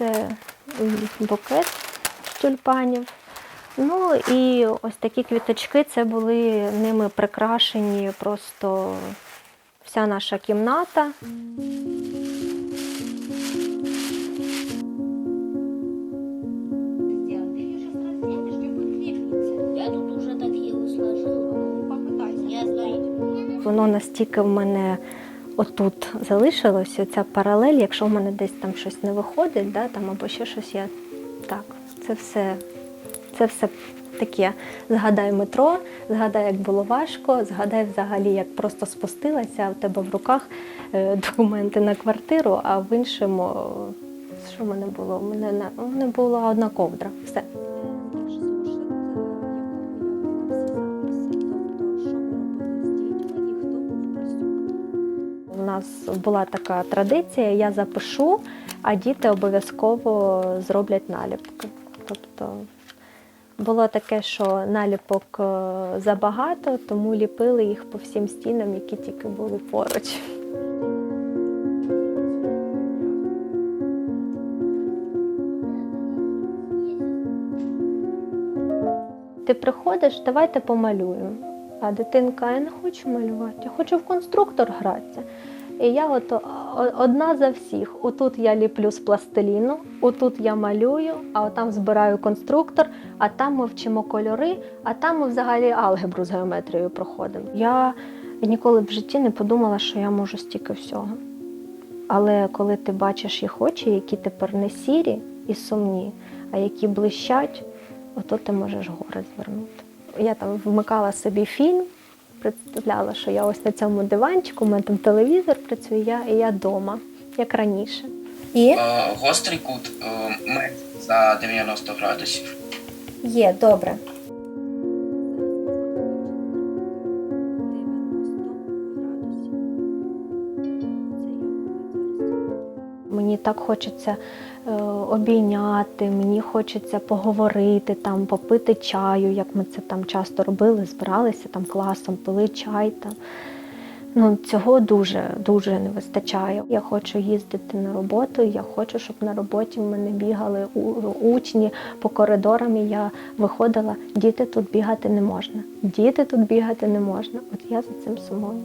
це букет з тюльпанів. Ну і ось такі квіточки, це були ними прикрашені просто вся наша кімната. Воно настільки в мене отут залишилось, оця паралель, якщо в мене десь там щось не виходить, да, там або ще щось я так, це все, це все таке. Згадай метро, згадай, як було важко, згадай взагалі, як просто спустилася, а в тебе в руках е, документи на квартиру, а в іншому, що в мене було? У мене, у мене була одна ковдра. Все. Нас була така традиція, я запишу, а діти обов'язково зроблять наліпки. Тобто було таке, що наліпок е, забагато, тому ліпили їх по всім стінам, які тільки були поруч. Ти приходиш, давайте помалюємо. А дитинка, я не хочу малювати, я хочу в конструктор гратися. І я от одна за всіх. Отут я ліплю з пластиліну, отут я малюю, а отам збираю конструктор, а там ми вчимо кольори, а там ми взагалі алгебру з геометрією проходимо. Я ніколи в житті не подумала, що я можу стільки всього. Але коли ти бачиш їх очі, які тепер не сірі і сумні, а які блищать, ото ти можеш гори звернути. Я там вмикала собі фільм, представляла, що я ось на цьому диванчику, у мене там телевізор працює, я, і я вдома, як раніше. І Е, Гострий кут е, метр за 90 градусів. є добре. Мені так хочеться е, обійняти, мені хочеться поговорити, там, попити чаю, як ми це там часто робили, збиралися там класом, пили чай. Там. Ну, цього дуже, дуже не вистачає. Я хочу їздити на роботу, я хочу, щоб на роботі в мене бігали учні по коридорам, і я виходила, діти тут бігати не можна. Діти тут бігати не можна. От я за цим сумую.